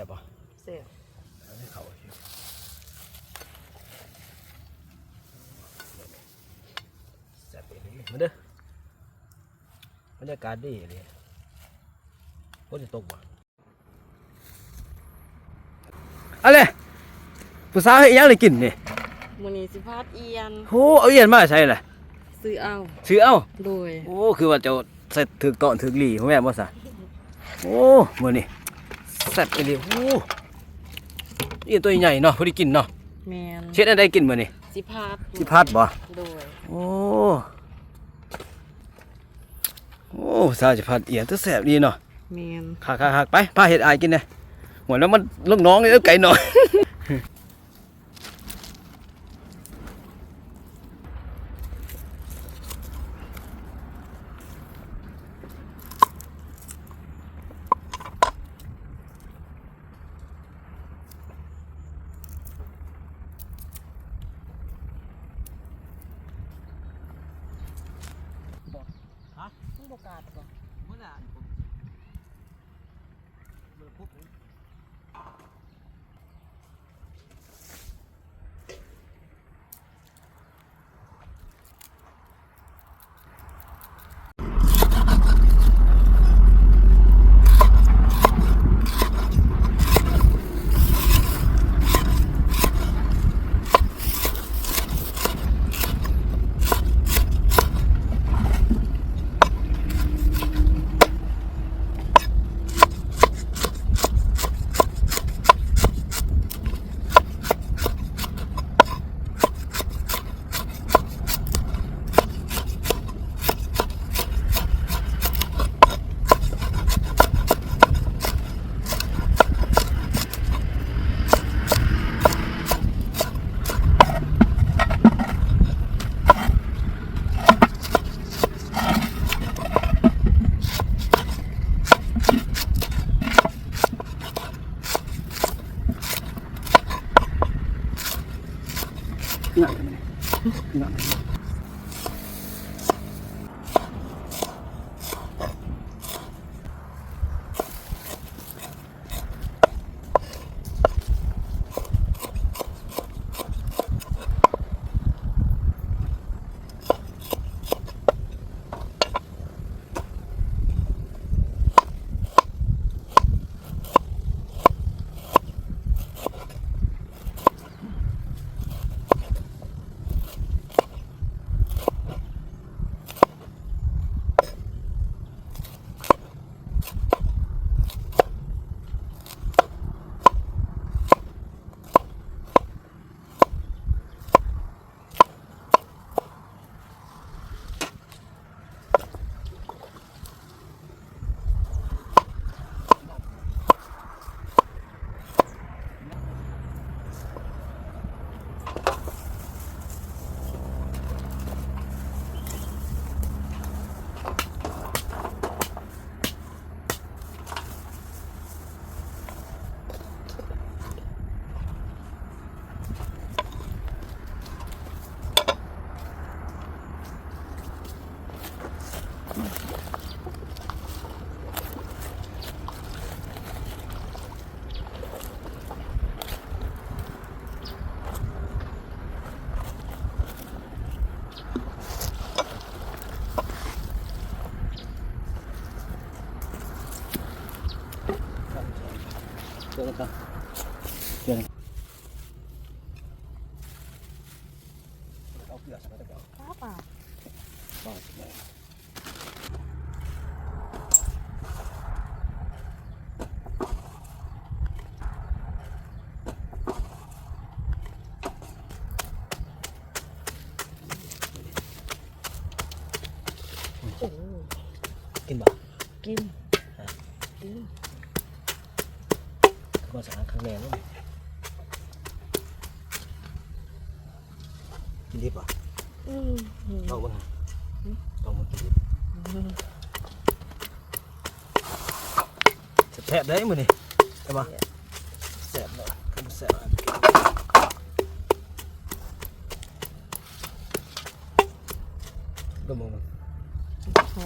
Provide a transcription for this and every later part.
ซ่บป่ะเสียให้เขาเชียวแซ่บไปเลยมาเด้อบรรยากาศดีเลยฝนจะตกบ่อะไรผู้สาวให้อิหยังเลยกินนี่มื้อนี้สิพาดเอียน โอ้เอาเอียนมาใช่เลยซื้อเอา ซื้อเอาโดย โอ้ คือว่าเจะใส่ถึกตอนถึกหลีพ่อแม่บ่ซะโอ้มื้อนี้ แซ่บอีหลีโอ้นี่ตัวใหญ่เนาะพอดีกินเนาะแมนเช็ดอันใดกินมื้อนี้สิพาดสิพัดบ่โดยโอ้โอ้สาวจะพัดเอียนตัวแซ่บดีเนาะแมนคักๆๆไปพาเฮ็ดอายกินเด้หัวแล้วมันลูกน้องนี่เอ้ยไก่หน่อย กินบ่กินกินภาษาข้างในนั่นกินดิบอะอืมเอาบ้างต้อง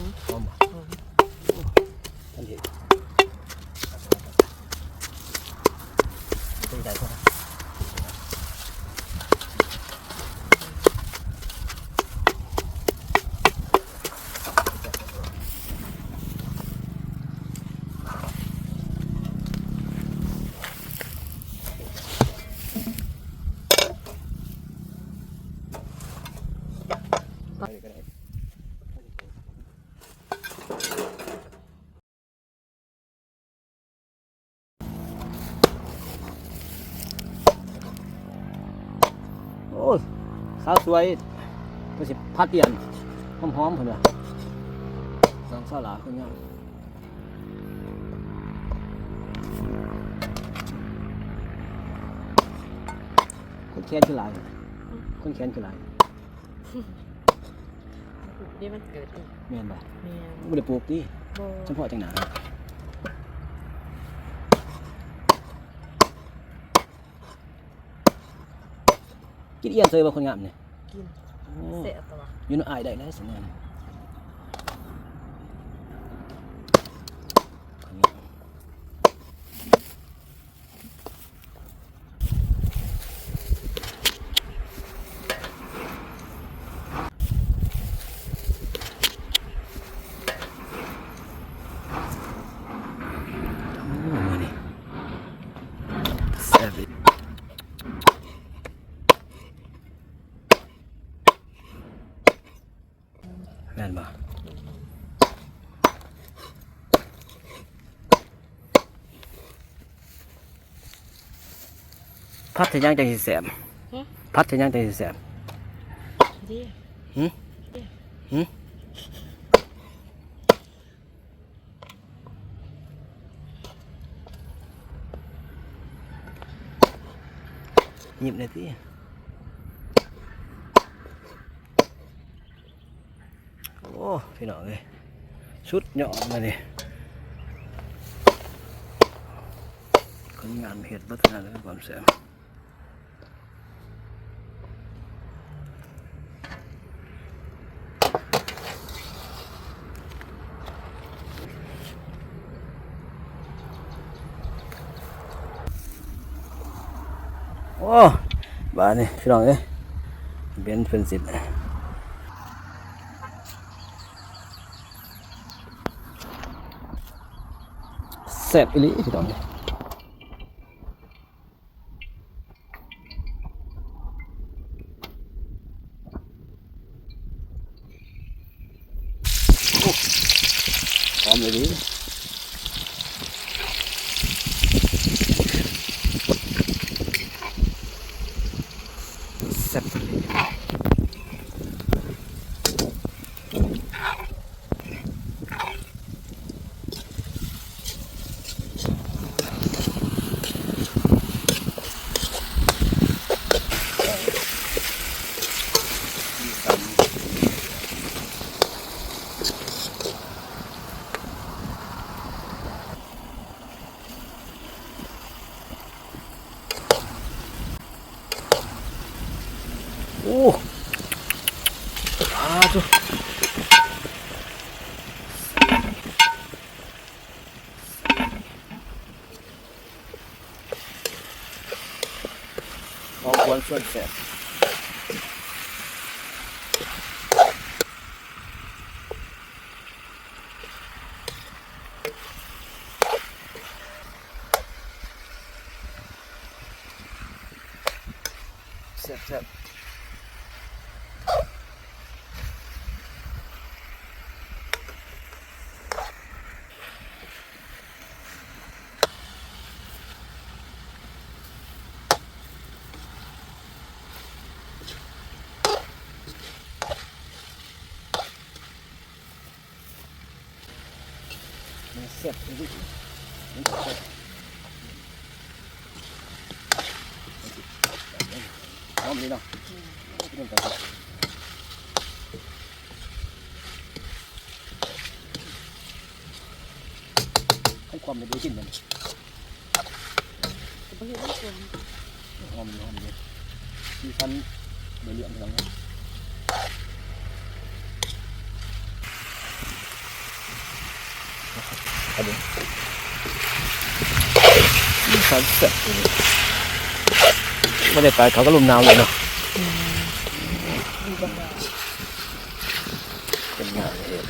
มันกินดิบแซ่บได้มื้อนี่ใช่ปะแซ่บเนาะคำแซ่บอันก็มองมัน หอม หอมบ่ หอม ทันที ใจก็ได้ไปก็ได้ โอ้ยสาวสวยก็สิพัดเปลี่ยนหอมๆเพิ่นว่าน้องสาวหลาคนงามคนแค้นคือหลายคนแค้นคือหลายนี่มันเกิดอีกแม่นบ่แม่บ่ได้ปลูกติโบเฉพาะจังหนากินเอียนเซยบ่คนงามนี่ กินโอ้เสียตัวอยู่ในอายได้แล้วสิเนี่ยคนงาม โอ้มือนี่แซ่บอีก แม่นบ่พัดเทยังจังสิแซ่บพัดเทยังจังสิแซ่บดีหืมหืมหยิบเลยสิโอ้ พี่น้องเลยชุดเหยาะมาดิคนงานเห็ดบัฒนาเลยความแซ่บโอ้บ้านนี่พี่น้องเอ้ยเบนเป็นสิท แซ่บอีหลีพี่น้องเอ้ยโอ้หอมเลยดิแซ่บอีหลีโอ้อาจุ หอม หวานส่วนแซ่บแซ่บแซ่บมันเสียบไปดิมัน ครับผมมีฟันเสียบบรรยากาศเขาก็ลมหนาวเลยเนาะเป็นงานเอง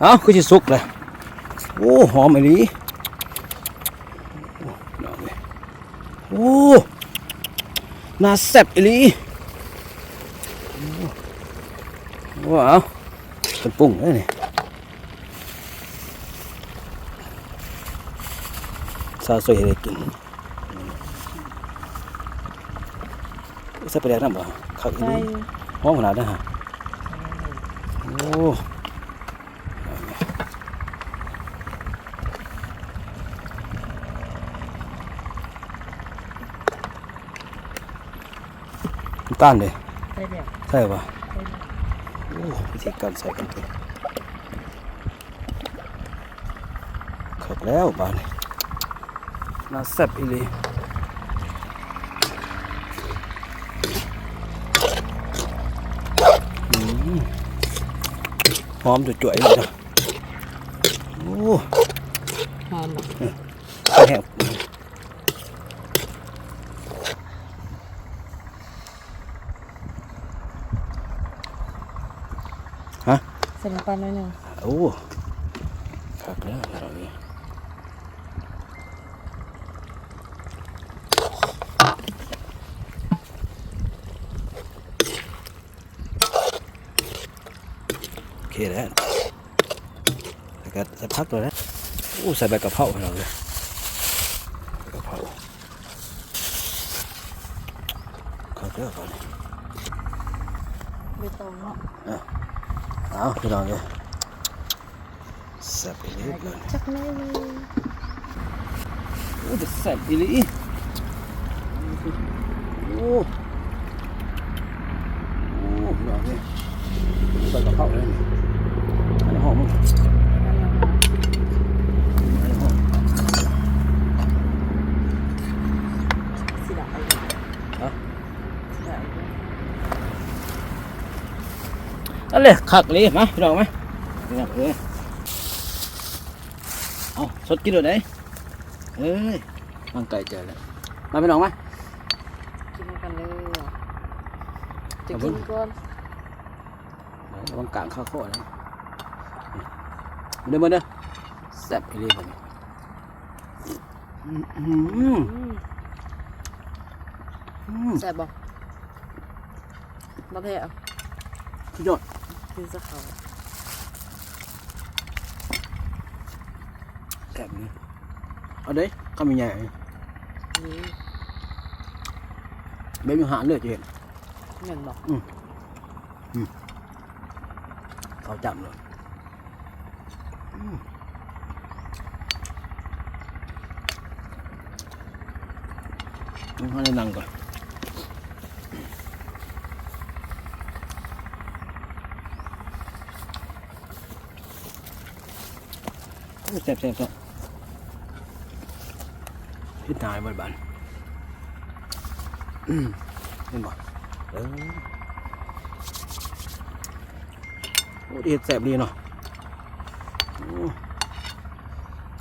เอาคือจะสุกเลยโอ้หอมอันนี้โอ้ดอกนี่โอ้ น่าแซ่บอีหลีโอ้ว้าวเป็นปุ่งเลยนี่ซาสวยให้ได้กินใส่ไปแดกน้ำบ่ข้าวอีใช่หลีหอมขนาดนั้นฮะโอ้ ตาลเลยใช่เดี๋ยวใช่ป่ะใช่เดี๋ยวโอ้วิธีการใส่กันตัวขับแล้วบ้านนี่น่าแซ่บอีหลีอืมหอมจุ่ยๆเลยนะโอ้หอมอะแห้ งใส่น้ำปลาหน่อยหนึงโอ้ขับแล้วเราเนี่ยโอเคแล้วแล้วก็จะพักเลยนะโอ้ใส่ใบกะเพราให้เราเลยใบกะเพราขับแล้วก่อนนี่ไม่ต้องเนาะเอาพี่น้องเลยแซ่บอีหลีเกินจักหน่อยหนึงโอ้จะแซ่บอีหลีโอ้โอ้พี่น้องเลยใบกะเพราเลยนี่อันนี้หอมมั้ง นั่นแหละค่ะ อันนี้หอม สิดาเอา ฮะ สิดาเอา นั่นเลยขักเลยมาพี่น้องไหมพี่น้องเอ้ยเอาสดกินเลยไหนเอ้ยมันไก่เจอแล้วมาพี่น้องไหมกินกันเลยจะเอาเบิ่กิงนก่อนระวังกลางข้าวโคตรนะเด้อมาเด้อแซ่บอีหลีบ่นี่อืมอืมอืมอืมแซ่บบ่บ่แพ้เอาสุดยอดกินซะเขาแซ่บเลยเอาเด้ก็มีใหญ่นี่เบบอยู่ หาเลยจะเห็นเหมือนบอกเขาจับเลยอืมต้องให้นั่งก่อนโอ้ แซ่บแซ่บแซ่บพี่ตายบ้านบ้านอืมเห็นบ่เออโอ้ดีแซ่บดีเนาะโอ้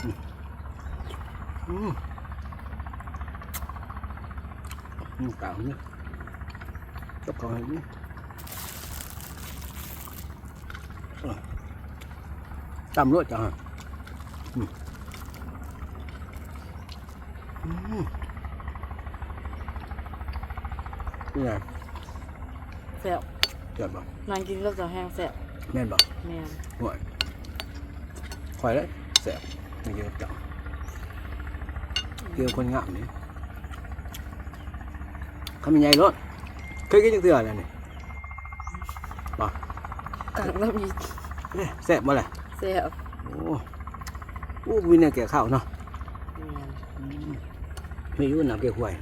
อืมอืมอืมกลางนี่กับกลางนี่อะตำรวจจังฮะอืมอืม นี่ไงแซ่บเจ็บบ่นางกินก็จะแห้งแซ่บแม่นบ่แม่นห่วยคอยเลยแสบนี่เกี่ยวกับจังเกี่ยวกับคนงามนี่คำยังไงรถเคยกินจังเตืออะไรนี่กากน้ำอีกเนี่ยแสบบ่เลยแซ่บโอ้โอ้วินาแก่ข้าวเนาะแม่นไม่อยู่น้ำแก่หวย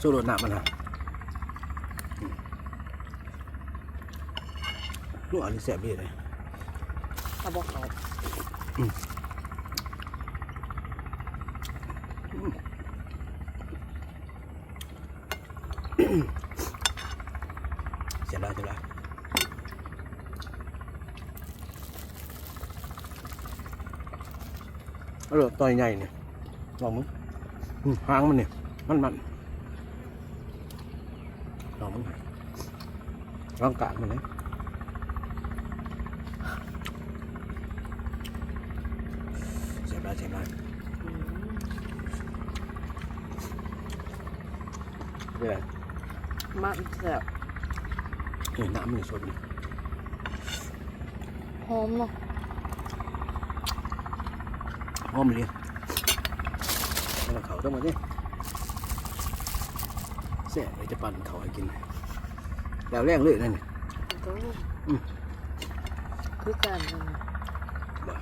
สู้รถหนักมันฮะลูกอันนี้แสบดีเลยถ้าบอกเขา เสร็จแล้วเสร็จแล้ว เอาเลยตัวใหญ่เนี่ยลองมึงอืมหางมันเนี่ยมันมันลองมึงลองกากมันเลยเสร็จแล้วเสร็จแล้วอืมเป็นไรมันแสบนี่น้ำมันนี่สดนี่หอมเนาะ หอมเลยแล้วเขาต้องมาดิเสียเดี๋ยวจะปั่นเขาให้กินแล้วแรงเลยนั่นนี่ก็อืมคือกันนั่นน่ะบ่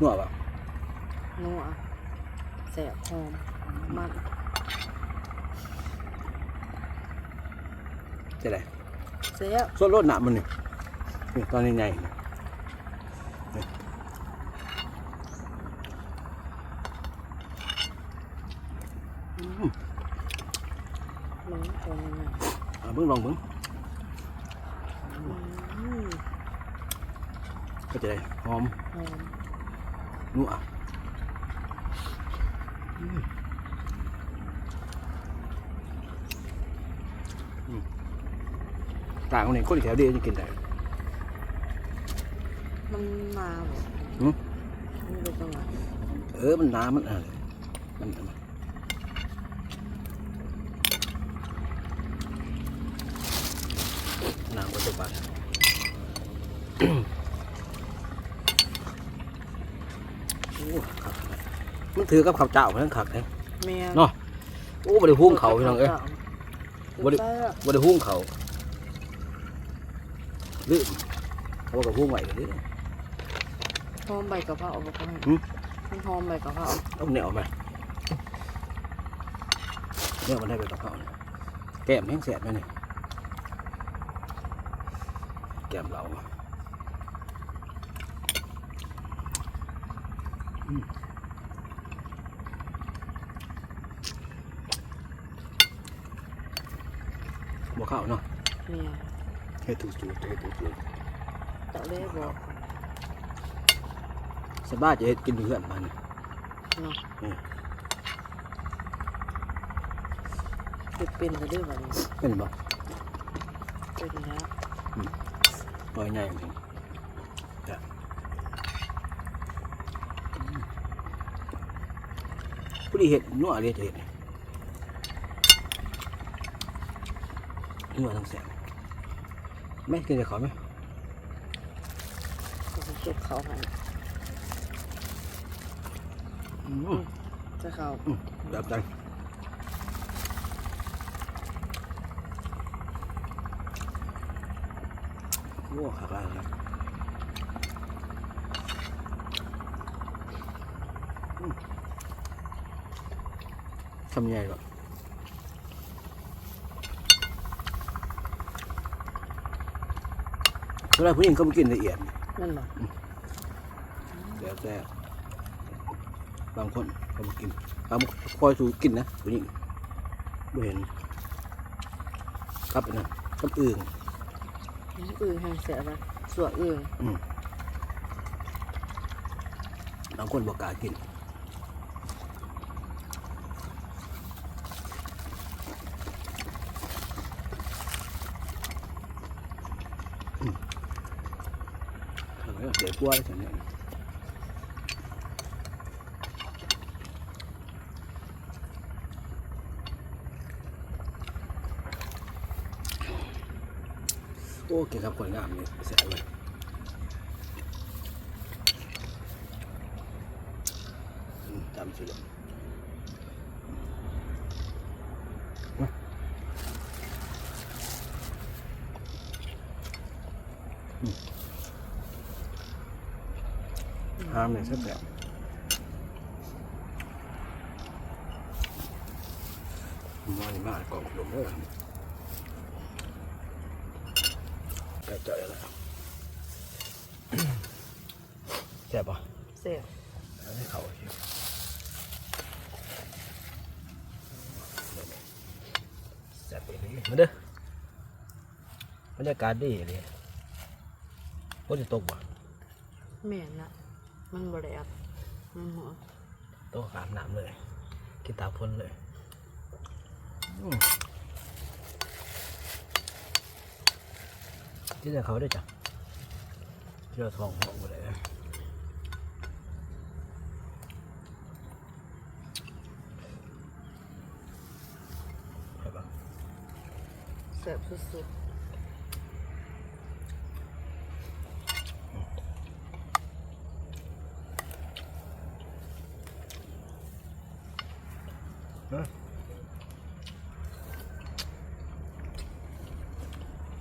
นัวป่ะนัวแสบหอมมันจะได้ แสบสดรสหนามันนี่นี่ตอนนี้ใหญ่ๆนี่นี่อืมหนูหอมยังไงเอาเบิ่งลองเบิ่งอืมก็จะได้หอมหอมนัวต่างคนนี้คนอีกแถวเดียวจะกินได้มันมาบ่หืมมันเป็นตรงไหนเออมันน้ำมันอะไรมันมันน้ำก็จะบาดโอ้ขักเลยมันถือกับข้าวเจ้าเพื่อนขักเลยแม่เนาะโอ้บริหุ้งเขาพี่น้องเอ้ยบ่บ่ได้ได้บริหุ้งเขา ลืมเขาบอกกับหุ้งไหวเลยหอมใบกะเพราเอาบ่ให้หืมมันหอมใบกะเพราต้องเหนียวไหมเนี่ยมันได้ไปกับเขาเนี่ยแก้มแห้งแสบไหมเนี่ยแก้มเราอืมบ่เข้าเนาะแม่ เฮ็ดถูกจูดเฮ็ดถูกจูดเจ้าเล่บอกสบายจะเฮ็ดกินอยู่เพื่อนมันเนาะอืมเฮ็ดเป็นไปเด้อบัดนี้เป็นบ่เป็นแล้วน้อยใหญ่จริงจ้ะผู้ดีเห็ดนัวเลยจะเห็ดนัวทั้งแสง ไม่กินจะขอไหมก็สิจุกเขาให้อืมจะเขาอืมแบบจังโอ้ขาดอะไรครับอืมทำยังไงหรอ เวลาผู้หญิงเขาไม่กินละเอียดนั่นบ่แล้วแต่บางคนเขาไม่กินบางคนคอยสูกินนะผู้หญิงไม่เห็นครับอันนั้นกับอื่นอึ่งแห้งแสบอะสวอึ่งบางคนบอกกล้ากินอืมเอาไว้เดี๋ยว กลัวแล้วฉันเนี่ยโอเคครับคนงามนี่เสบเลยอืมจำสิเลยมาอืม ห้ามเลยสักแบบมานี่มากกล่องขนมเด้อใกล้จะแล้วแซ่บปะแซ่บเอาให้เขาสิแซ่บไปเลยมาเด้อบรรยากาศดีเลยฝนจะตกบ่แม่นละ มันบ่ได้อับมันหัวตกอาบน้ำเลย กินตาพ่นเลยอืมที่จะเขาได้จ้ะเจอทองหอกหมดเลยไปปะแซ่บสุด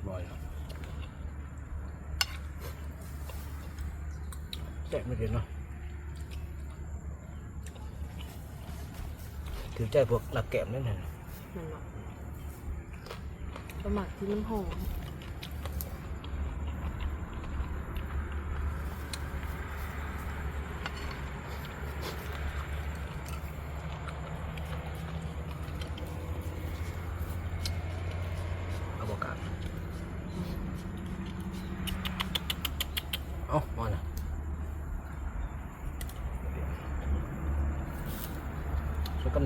บ่อยครับแซ่บ ไม่เกินเนาะถือใจพวกหลักแก้มนั่นน่ะมันเนาะปลาหมักที่มันหอม เอาบอกกันเอามาน่ะ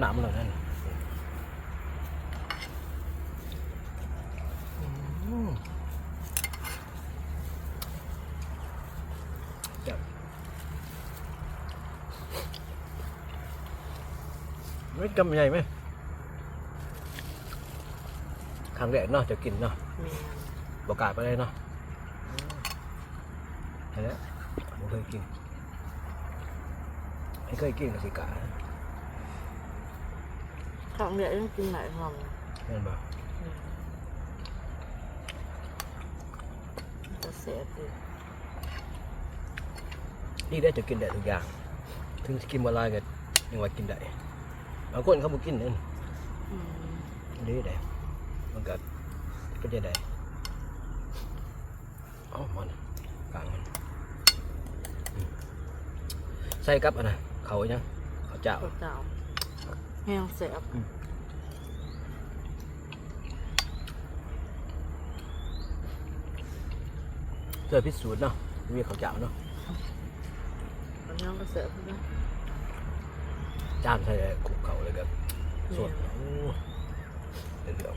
ช่วยกำหนำหน่อยนั่นอืมจับไม่กำใหญ่ไหมครั้งแรกเนาะจะกินเนาะแม่นบอกกล้าไปเลยเนาะเห็นแล้วผมเคยกินไม่เคยกินกับสิกา ครั้งเดียวยังกินหลายหอมเห็นบ่อืมมันจะแซ่บดีนี่ได้จะกินได้ทุกอย่าง ถึงจะกินมาลายก็ยังว่ากินได้บางคนเขาบอกกินนั่นดีได้มันก็ก็จะได้อ้ามันกลางมันใส่กับอันนะเขายังเขาเจ้าข้าวเจ้า แห้งแซ่บเจอพิสูจน์เนาะมีเขาเจ้าเนาะอันนี้ก็แซ่บนะจานใส่คุกเขาเลยครับสดแม่นโอ้เดี๋ยว